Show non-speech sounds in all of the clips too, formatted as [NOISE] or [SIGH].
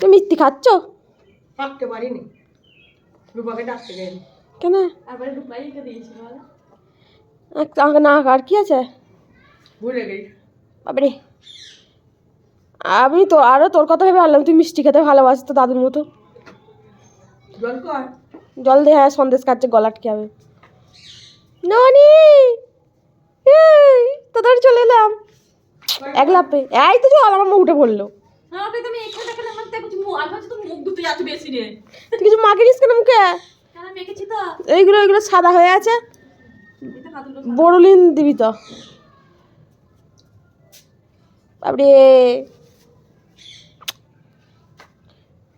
তুমি মিষ্টি খাচ্ছ? থাকতে পারিনি। রূপাকে ডাকতে গেলি। কেন? আবার দিয়েছিল বলো। এক- আমাকে না আর কি আছে? ভুলে গেছি। বাবারে আমি তো আরও তোর কথা ভেবে আনলাম তুই মিষ্টি খেতে ভালোবাসিস তো দাদুর মতো। জল কর। জল দিয়ে হ্যাঁ সন্দেশ কাটছে গলা আটকে যাবে। ননি! এই, তাড়াতাড়ি চলে এলাম। এক লাপে এই তো চল আমার মুখ উঠে পড়ল না তুমি এখানে দেখলে আমার দেখো মুখ আমি ভাবছি মুখ ধুতে যাচ্ছ বেশি রে। তুই কিছু মাখিনিস কেন মুখে? কেন মেখেছি তো? এইগুলো এইগুলো সাদা হয়ে আছে। বড়লিন দিবি তো। বাবরে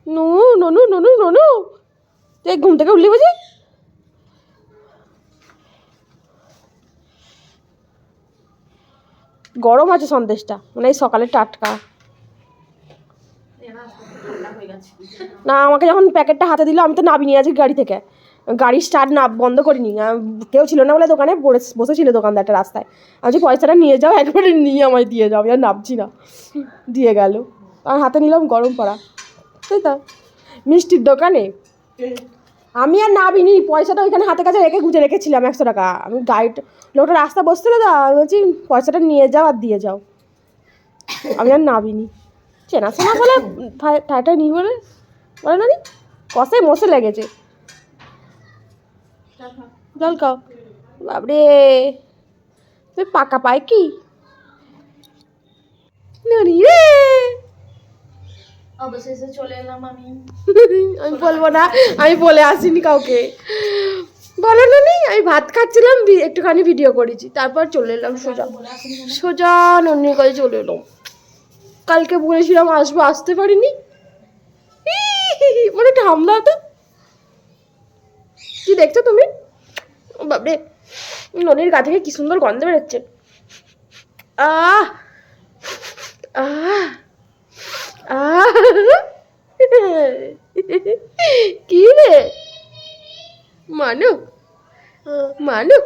নু ননু ননু ননু। তুই ঘুম থেকে উঠলি বুঝি? গরম আছে সন্দেশটা। মানে এই সকালে টাটকা এরা ঠান্ডা হয়ে গেছে না, আমাকে যখন প্যাকেটটা হাতে দিল, আমি তো নাবিনি আজকে গাড়ি থেকে। গাড়ি স্টার্ট না, বন্ধ করিনি। কেউ ছিল না বলে দোকানে বসে- বসেছিল দোকানদারটা রাস্তায়। আমি পয়সাটা নিয়ে যাও, একবারে নিয়ে আমায় দিয়ে যাও। আমি আর নামছি না। দিয়ে গেল। আর হাতে নিলাম গরম পড়া তাই তো। মিষ্টির দোকানে। আমি আর নাবিনি পয়সাটা ওইখানে হাতে কাছে রেখে গুঁজে রেখেছিলাম একশো টাকা। আমি গাড়িটা, লোকটা রাস্তা বসছিল তো, আমি বলছি, পয়সাটা নিয়ে যাও আর দিয়ে যাও। আমি আর নাবিনি চেনাশোনা বলে ঠাইটাই নিই বলে বলে না কষে মশে লেগেছে। জল খাও। বাবরে তুই পাকা পায় কি? রে! অবশেষে চলে এলাম আমি। আমি বলব না আমি বলে আসিনি কাউকে। বলো না নি আমি ভাত খাচ্ছিলাম একটুখানি ভিডিও করেছি। তারপর চলে এলাম সোজা। সোজা নন্দির কাছে চলে এলাম। কালকে বলেছিলাম আসব আসতে পারিনি। মানে একটা হামলা তো। কি দেখছ তুমি? বাবরে ননির গা থেকে কি সুন্দর গন্ধ বেরোচ্ছে। আহ! আহ! আহ! কি রে? মানু মানু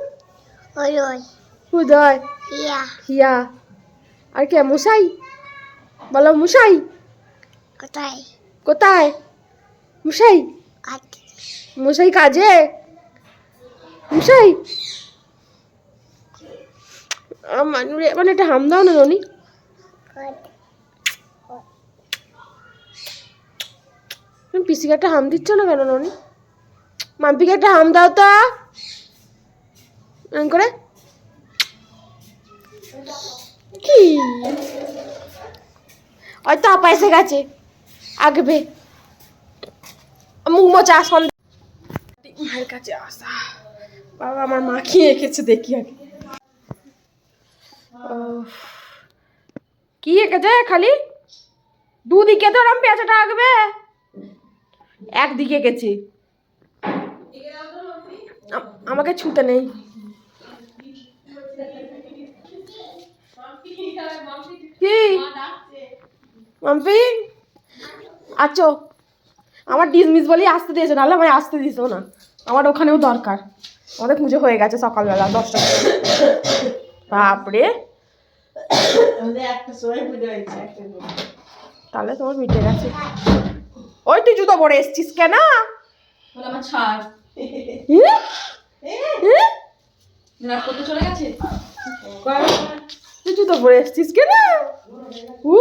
উদয়। ইয়া হিয়া। আর কে মশাই? বলো মশাই কোথায় কোথায় মশাই আজ মশাই কাজে মশাই মানুরে মানে একটা হাম দাও না তুমি পিসিকে একটা হাম দিচ্ছ না কেন ননি মাম্পিকে একটা হাম দাও তো। করে। কি? হয়তো আপা এসে গেছে আগবে। মুখ মোচা সন্ধ্যা মায়ের কাছে আসা। বাবা, আমার মা কি এঁকেছে দেখি আগে। কি এঁকেছে খালি? দুদিকে তো ওরম পেঁচাটা আঁকবে। একদিকে এঁকেছি। আম- আমাকে ছুতে নেই। কি? মাম্পি? আছো আমার ডিসমিস বলেই আসতে দিয়েছে নাহলে আমায় আসতে দিস না। আমার ওখানেও দরকার। আমাদের পুজো হয়ে গেছে সকালবেলা দশটা বাপরে। তাহলে তোমার মিটে গেছে। ওই তুই জুতো পরে এসছিস কেন? তুই জুতো পরে এসছিস কেন? উ।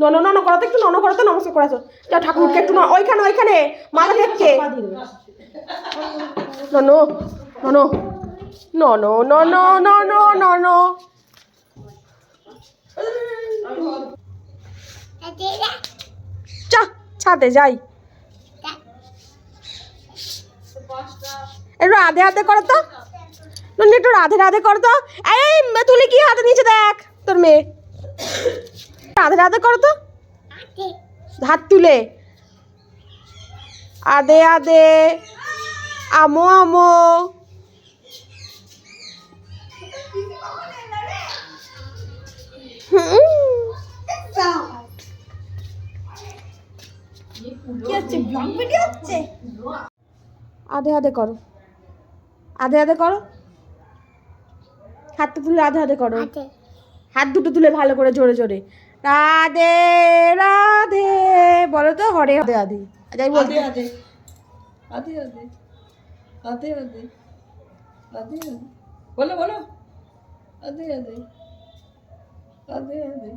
নন নন করাতে একটু নন, করাতে নমস্কার করাছো। যা ঠাকুরকে একটু ওইখানে ওইখানে, মাথা দেখছে নন নন নন নন নন নন চা, ছাদে, যাই। একটু আধে হাতে করো তো। একটু রাধে রাধে করো তো। এই তুলি কি হাতে নিচে দেখ, তোর মেয়ে। রাধে রাধে করো তো। হাত তুলে। আদে আদে আমো আমো। আধে আধে করো। আধে আধে করো। হাতটা তুলে আধে আধে করো। হাত দুটো তুলে ভালো করে জোরে জোরে। রাধে রাধে বলো তো হরে হরে আধে যাই বলতে আধে আধে আধে আধে আধে আধে বলো বলো। আধে আধে আধে আধে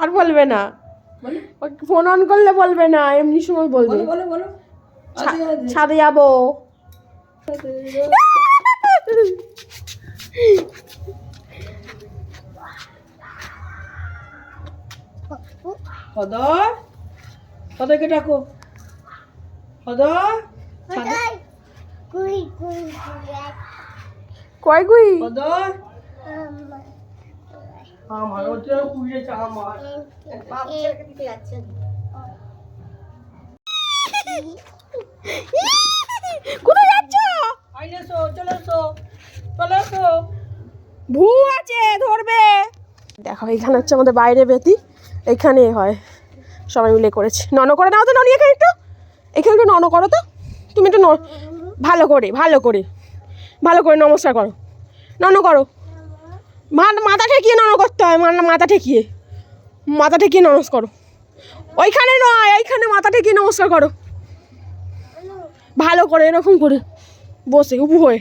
আর বলবে না। ফোন অন করলে বলবে না এমনি সময় বলবে। বলো বলো ছাদে যাব। হদর হদরকে ডাকো। হদর কোথায় কুই কুই কুই কয় গুই হদর আমার। আমার ওটা কুড়িয়েছে আমার। কোথায় যাচ্ছ? আইনে চলে এসো চলে এসো। ভূ আছে ধরবে। দেখো এখানে হচ্ছে আমাদের বাইরে বেতি এখানে হয়। সবাই মিলে করেছি। নন করে নাও তো ননি এখানে একটু? এখানে একটু নন করো তো। তুমি একটু ভালো করে ভালো করে ভালো করে নমস্কার করো। নন করো। মাথা ঠেকিয়ে নন করতে হয় মা- মাথা ঠেকিয়ে। মাথা ঠেকিয়ে নমস্কার করো। ওইখানে নয়, এইখানে মাথা ঠেকিয়ে নমস্কার করো। ভালো করে, এরকম করে। বসে, উবু হয়ে।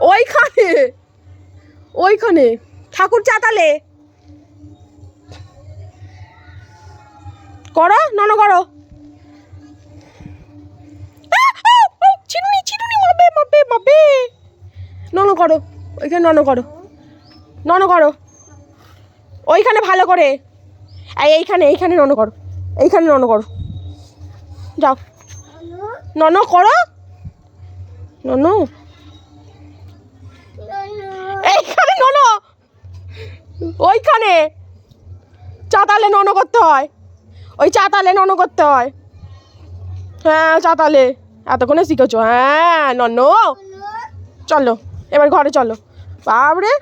ওইখানে ওইখানে। ঠাকুর চাতালে। করো নন করো। চিরুনি চিরুনি মাপে মাপে মাপে। নন করো, ওইখানে নন করো। নন করো। ওইখানে ভালো করে। এই, এইখানে এইখানে নন করো। এইখানে নন করো। যাও। নন করো। নন। এইখানে নন ওইখানে। চাতালে নন করতে হয়। ওই চাতালে নন করতে হয়। হ্যাঁ চাতালে। এতক্ষণে শিখেছো। হ্যাঁ নন। চলো এবার ঘরে চলো। বাবরে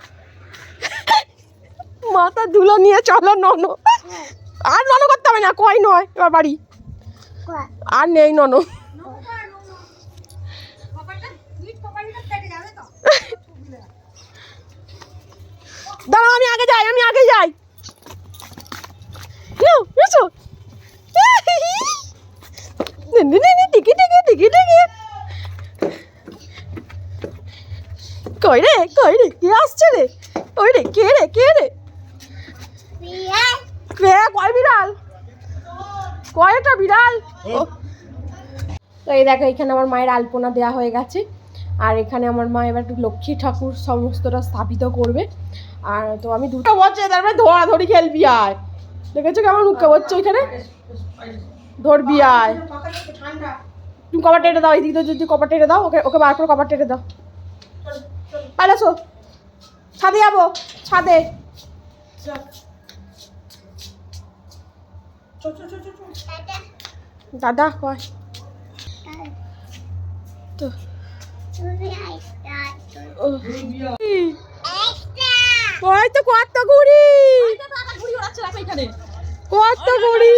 মাথা ধুলো নিয়ে চলো নন। আর নন করতে হবে না কয় নয় এবার বাড়ি। আর নেই নন। দাঁড়াও আমি আগে যাই আমি আগে যাই। নাও এসো নে, নে, নে, নে, টিকি টিকি টিকি টিকি। কই রে কই রে কে আসছে রে? ওই রে কে রে কে রে? কয় বিড়াল? কয়টা বিড়াল? ও। তো এই দেখো এখানে আমার মায়ের আলপনা দেওয়া হয়ে গেছে। আর এখানে আমার মা এবার একটু লক্ষ্মী ঠাকুর সমস্তটা স্থাপিত করবে। আর তো আমি দুটো বছর তারপরে ধরাধরি খেলবি আয়। দেখেছ কেমন মুখে বলছো ওইখানে? ধরবি আয়। তুমি কবার টেটে দাও এইদিকে যদি কবার টেটে দাও ওকে ওকে বার করে কবার টেটে দাও। পালাসো ছাদে যাব ছাদে। দাদা। কয় তো। তুমি আইসা ও। ওই তো কত এখানে। কত ঘুড়ি।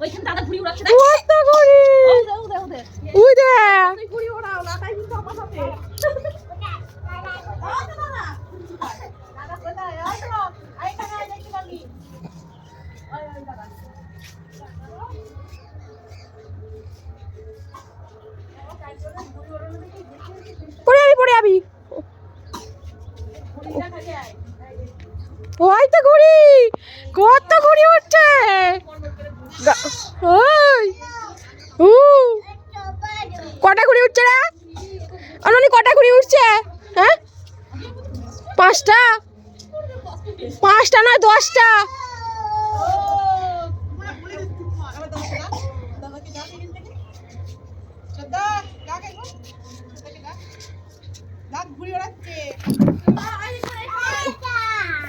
ওইখানে দাদা ঘুড়ি উড়াচ্ছে কত ঘুড়ি? ওদের ওদের ওদের উই দে। তুই ঘুড়ি ওড়াও না তাই কিন্তু আমার সাথে। পড়ে যাবি পড়ে যাবি ওই তো ঘুড়ি। কত ঘুড়ি উঠছে ওই, উ, কটা ঘুড়ি উঠছে রে? অননি কটা ঘুড়ি উঠছে? হ্যাঁ? পাঁচটা? পাঁচটা নয়, দশটা?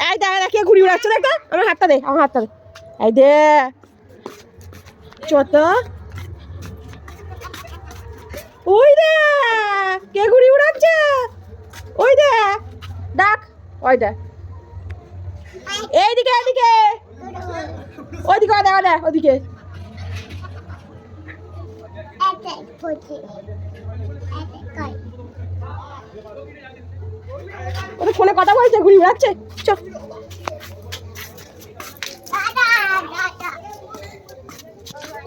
এই দেখ দেখ ঘুড়ি উড়াচ্ছে, দেখ আমার হাতটা দে, আমার হাতটা দে। এই দে। চটা। ওই দেখ কে ঘুড়ি উড়াচ্ছে? ওই দেখ ডাক, ওই দেখ এইদিকে এইদিকে। ওইদিকে, ওই দেখ ওদিকে ওদের ফোনে কথা বলছে ঘুরি উড়াচ্ছে। চল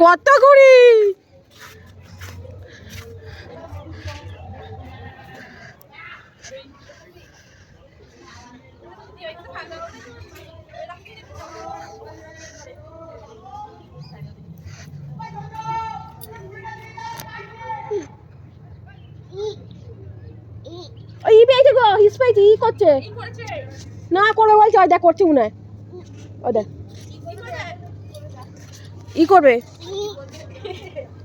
কত ওই ই পেয়েছে গো হিস পেয়েছে ই করছে। না করে বলছে ওই দেখ করছে মনে হয়। ওই দেখ। ই করবে।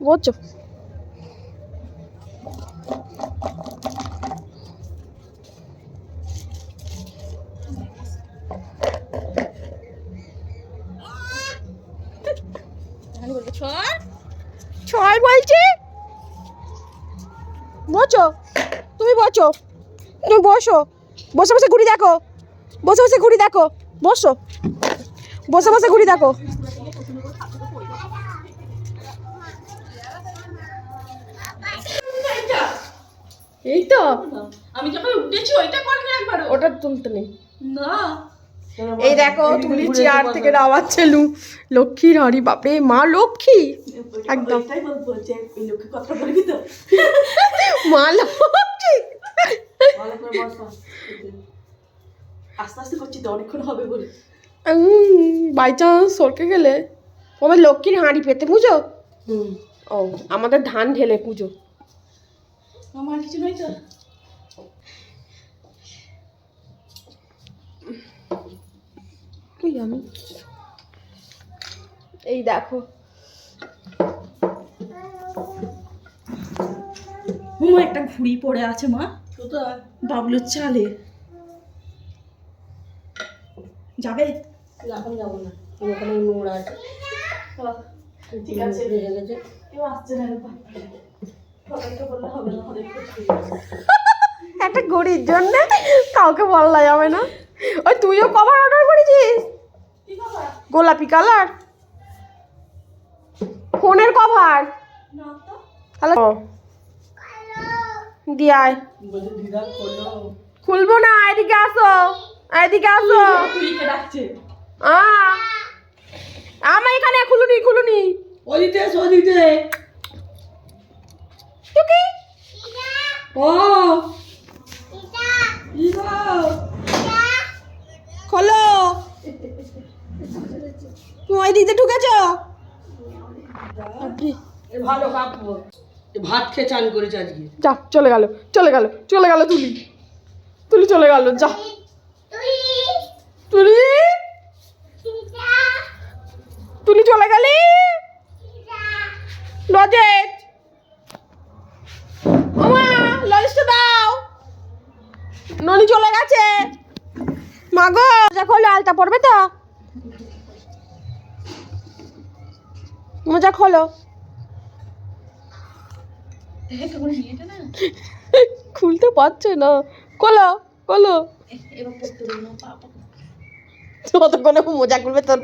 বলছো ছয় বলছি? বসো। তুমি বসো। তুমি বসো। বসে বসে ঘুরি দেখো। বসে বসে ঘুরি দেখো। বসো। বসে বসে ঘুরি দেখো। এই তো। আমি যখন উঠেছি ওইটা করবি একবার ওটা তুলতে নেই না। এই দেখো তুলি চেয়ার থেকে নামাচ্ছে লু লক্ষ্মীর হরি বাপরে মা লক্ষ্মী। একদম। মা লক্ষ্মী। ভালো করে বসা। আস্তে আস্তে করছি তো অনেকক্ষণ হবে বলে। বাই চান্স সরকে গেলে। আমার লক্ষ্মীর হাঁড়ি পেতে পুজো হুম। ও আমাদের ধান ঢেলে পুজো। আমার কিছু নয় তো। কই আমি। এই দেখো। হুম একটা ঘুড়ি পড়ে আছে মা। বাবলুর চালে। যাবে? এখন যাব না। ওখানে নোংরা আছে। ঠিক আছে। আসছে না একটা ঘড়ির জন্য কাউকে বলা যাবে না। ওই তুইও কভার অর্ডার করেছিস? গোলাপি কালার ফোনের কভার না তো তাহলে দিয়ে আয়। বলছে দিদা করল খুলবো না, এদিকে আসো এদিকে আসো। আমার এখানে খুলুনি খুলুনি। ওদিতে ওদিতে টুকি ও। খোলো। ওই ঢুকেছ? ভালো কাপড় ভাত খেয়ে চান করেছে আজকে। যা চলে গেল চলে গেল চলে গেল তুলি। তুলি চলে গেল যা। তুলি? তুলি চলে গেলি? দিদা মাগো যা খোলো, আলতা পড়বে তো? মোজা খোলো। দেখ খুলতে পারছে না। খোলো খোলো। যতক্ষণে মোজা খুলবে তোর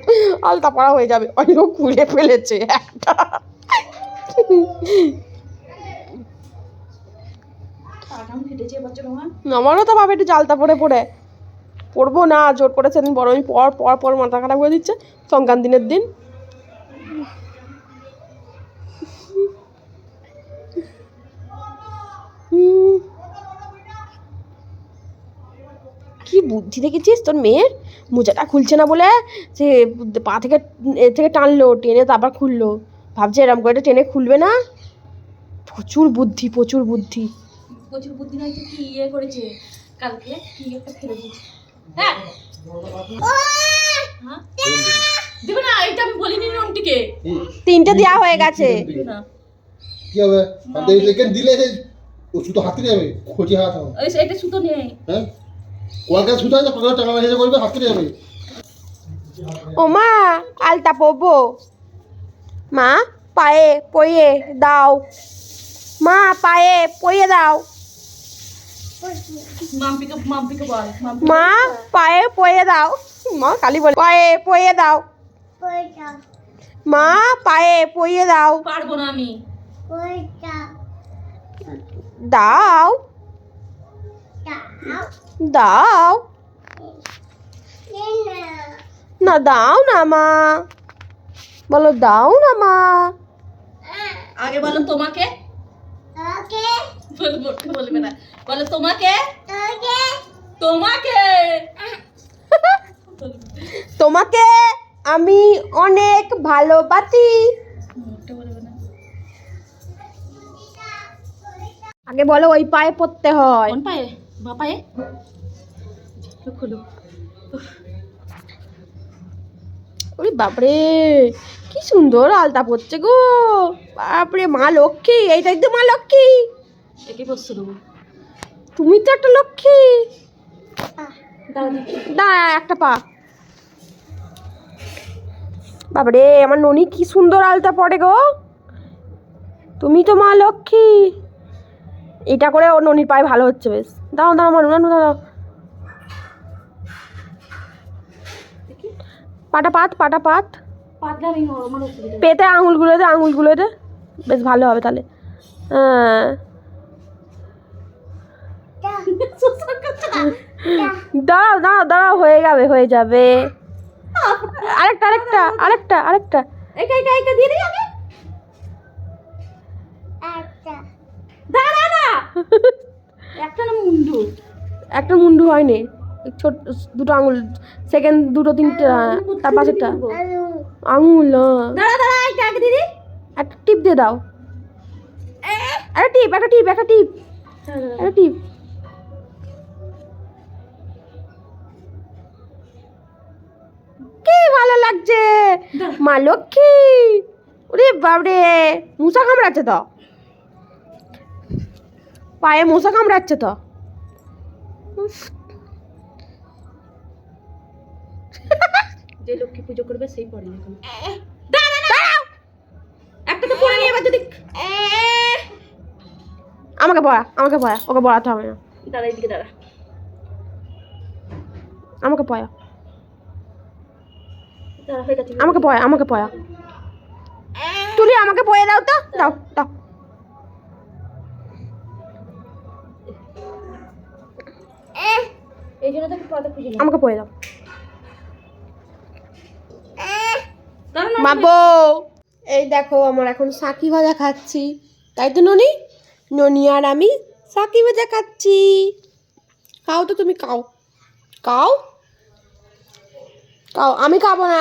আলতা পড়া হয়ে যাবে। অনেক খুলে ফেলেছে একটা। আমারও তো ভাবে একটু জালতা পড়ে পড়ে। পড়ব না, জোর করে সেদিন বড় আমি পর পর পর মাথা খারাপ করে দিচ্ছে সংক্রান্তিনের দিন। কি বুদ্ধি দেখেছিস তোর মেয়ের? মোজাটা খুলছে না বলে সে পা থেকে, এ থেকে টানলো, টেনে তারপর খুললো। ভাবছে এরম করে টেনে খুলবে না? প্রচুর বুদ্ধি প্রচুর বুদ্ধি। প্রচুর বুদ্ধি তো কি ইয়ে করেছে? কালকে কি একটা ফেলে দিয়েছে। হ্যাঁ। হ্যাঁ। দেবে না এটা আমি বলিনি নন্টিকে তিনটে দেওয়া হয়ে গেছে। কি হবে? দিলে ও শুধু হাতে নেবে খোঁজে হাত হবে। ওই এটা সুতো নেই। হ্যাঁ? ছুটে আছে টাকা করবে হাত কেটে যাবে। ও মা আলতা পরবো মা পায়ে পয়ে দাও। মা পায়ে পয়ে দাও মাম্পিকে মাম্পিকে বল মাম্পি মা পায়ে পইয়ে দাও। মা কালি বলে। পায়ে পইয়ে দাও। মা পায়ে পইয়ে দাও। পারব না আমি। দাও দাও। দাও। না দাও না মা। বলো দাও না মা। আগে বলো তোমাকে। ওকে। বলবে না। বলো তোমাকে? তোমাকে। তোমাকে? আমি অনেক ভালোবাসি। মুখটা আগে বলো ওই পায়ে পড়তে হয়। কোন পায়ে? বা পায়ে? খুলো। ওরে বাপরে কি সুন্দর আলতা পড়ছে গো। বাপরে মা লক্ষ্মী এইটাই তো মা লক্ষ্মী। একে বসছে দেবো। তুমি তো একটা লক্ষ্মী। দাঁড়া দা একটা পা। বাবারে আমার ননি কি সুন্দর আলতা পড়ে গো। তুমি তো মা লক্ষ্মী। এটা করে ওর ননির পায়ে ভালো হচ্ছে বেশ। দাও দাও আমার নানু দাও পাটা পাত পাটা পাত। পেতে আঙুলগুলো দে আঙুলগুলো দে। বেশ ভালো হবে তাহলে। হ্যাঁ। [LAUGHS] দাঁড়াও দাঁড়াও দাঁড়াও হয়ে যাবে হয়ে যাবে। আরেকটা আরেকটা আরেকটা আরেকটা। এইটা এইটা এইটা দিয়ে দিই আগে। একটা। দাঁড়া না। একটা না মুন্ডু? একটা মুন্ডু হয়নি। ছোট দুটো আঙুল সেকেন্ড দুটো তিনটে তার পাশেরটা। আঙুল। দাঁড়া দাঁড়া এইটা আগে দিয়ে দিই। একটা টিপ দিয়ে দাও। একটা টিপ একটা টিপ একটা টিপ। একটা টিপ। ভালো লাগছে? মা লক্ষ্মী। ওরে বাবরে মশা কামড়াচ্ছে তো। পায়ে মশা কামড়াচ্ছে তো। যে লক্ষ্মী পুজো করবে সেই পড়ে একটা তো পড়ে নিয়ে যদি আমাকে পড়া আমাকে পড়া ওকে পড়াতে হবে না। দাঁড়া এদিকে দাঁড়া। আমাকে পড়া। আমাকে পড়া আমাকে পড়া তুলি আমাকে পড়ে দাও তো। দাও দাও। আমাকে পড়ে দাও। বাবু এই দেখো আমার এখন সাকি ভাজা খাচ্ছি। তাই তো ননি? ননি আর আমি সাকি ভাজা খাচ্ছি। খাও তো তুমি খাও। খাও? খাও, আমি খাব না।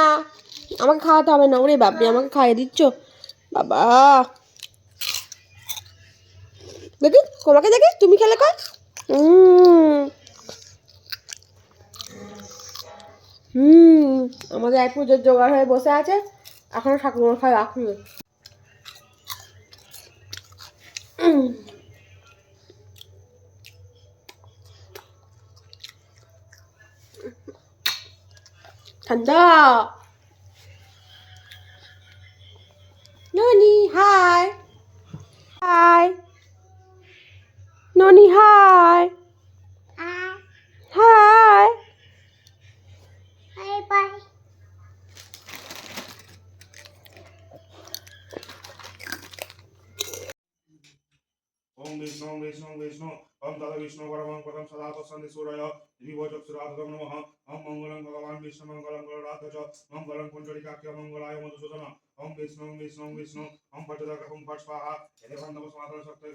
আমাকে খাওয়াতে হবে না। ওরে বাপরে, আমাকে খাইয়ে দিচ্ছ? বাবা। দেখি, তোমাকে দেখি, তুমি খেলে কয় হুম আমাদের এক পুজোর জোগাড় হয়ে বসে আছে। এখনও 간다. 노니 하이 하이 노니 하이 하이 바이바이 ओम विष्णु विष्णु विष्णु ओम तथा विष्णु परम परम सदा तो संधि सूरय दिवो जप सुराधम नमः অং মঙ্গলং ভগবান বিষ্ণু মঙ্গলং রাধজ মঙ্গলং কুণ্ডলিকাক্ষ মঙ্গলায় মধুসূদন ওং বিষ্ণু বিষ্ণু বিষ্ণু অং পটুদকুম পট স্বাহা এদেবন্ধব সমাধান শক্তি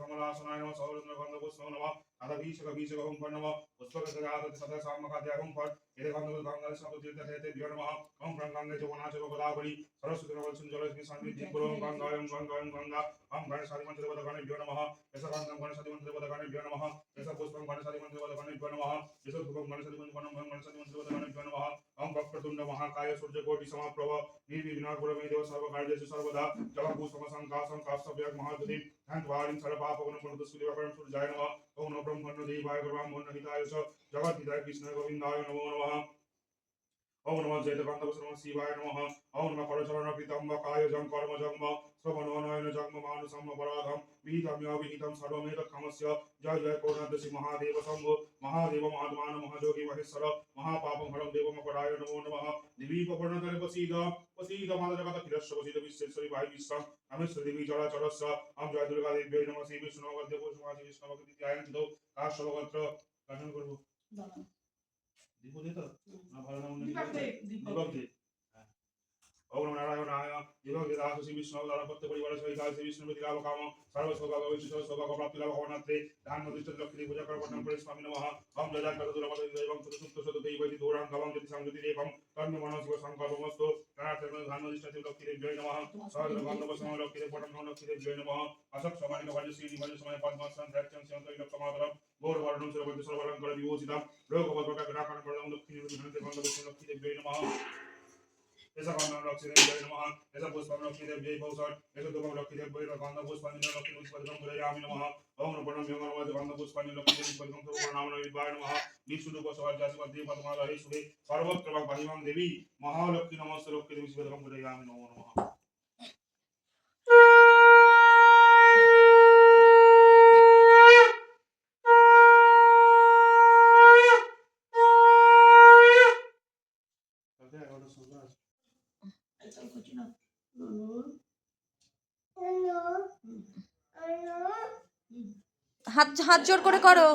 নম अदभीषकभीषकहुं फट् नमः पुष्पकसदासदसामकाद्याहुं फट् एतकान्तगङ्गालशापतीर्थहेते भ्यो नमः ॐ गङ्गाङ्गे च वनाच गोदावरी सरस्वतीरवत्सं जलस्मि सान्निध्यं गुरुं गङ्गायं गङ्गायं गङ्गा ॐ गणेशादिमन्त्रपदगणेभ्यो नमः। यशकान्तं गणेशादिमन्त्रपदगणेभ्यो नमः यशपुष्पं गणेशादिमन्त्रपदगणेभ्यो नमः यशध्रुवं गणेशादिमन्त्रपदं गणेशादिमन्त्रपदगणेभ्यो नमः ॐ वक्रतुण्ड महाकाय सूर्यकोटिसमप्रभ निर्विघ्नाकुलमे देव सर्वकार्येषु सर्वदा जलभूसमसङ्कासं काष्ठव्याग् महाद्युतिम् সর্বকার্যেষু সর্বদা জগৎভূ সমসংকাশং কাশ্যপ্যাক মহাদুতিম ধ্যানদ্বারিং সর্বাপগণ পুনদস্কুলিবাকরণ সূর্যায় নমঃ ওম নমঃ ব্রহ্মণ্য দেবায় ব্রহ্মণ্য হিতায় চ জগদ্ধিতায় কৃষ্ণ গোবিন্দায় নমো নমঃ ওম নমঃ জয়তকান্তবস নমঃ শিবায় নমঃ ওম নমঃ করচরণ কৃতম্বকায় জং কর্ম জন্ম শ্রবণনয়ন জন্ম মানসম পরাধম বিহিতম বিহিতম সর্বমেত ক্ষমস্য জয় জয় করুণাদশী মহাদেব শম্ভো মহাদেব মহাত্মান মহাযোগী মহেশ্বর মহাপাপম হরম দেব মকরায় নমো নমঃ দেবী পপর্ণতরে প্রসীদ প্রসীদ মাতা জগত ক্ষীরস্য প্রসীদ বিশ্বেশ্বরী বায়ু বিশ্ব রামেশ্বর দেবী চরাচরস্য আম জয় দুর্গা দেবী নমঃ শ্রী বিষ্ণু দেব সমাজি বিষ্ণু ভক্তি গান করব। না ভালো নাম দীপক দে ওম নমঃ নারায়ণায় দীপক দে দাস শ্রী বিষ্ণু দ্বারা প্রত্যেক পরিবার সহিত শ্রী বিষ্ণু প্রতি লাভ কাম, সর্ব সৌভাগ্য, বিষ্ণু সৌভাগ্য প্রাপ্তি লাভ কর করে জয় নমঃ। সময় পদ্মাসন ধ্যান সিয়ন্ত লক্ষ্য মাতরম গৌর সর্বলঙ্কার বিভূষিতম লোক বদকা গ্রাকান প্রদম লক্ষ্মী নমঃ। এসা গন্ধম লক্ষ্মী দেব জয় নমঃ এসা পুষ্পম লক্ষ্মী দেব জয় ভৌসর এসা দুগম লক্ষ্মী দেব বৈর গন্ধ পুষ্পাঞ্জলি লক্ষ্মী পুষ্পদম প্রয়ামি নমঃ ওম নমঃ নমঃ নমঃ গন্ধ পুষ্পাঞ্জলি লক্ষ্মী দেব পুষ্পদম প্রণাম নমঃ নমঃ বিষ্ণু উপসহজাসি পদ্মে পদ্মালা হে সুরে সর্বত্র বাহিমাং দেবী মহালক্ষ্মী নমস্তে লক্ষ্মী দেবী পুষ্পদম প্রয়ামি নমঃ নমঃ হাত হাত জোর করে করো।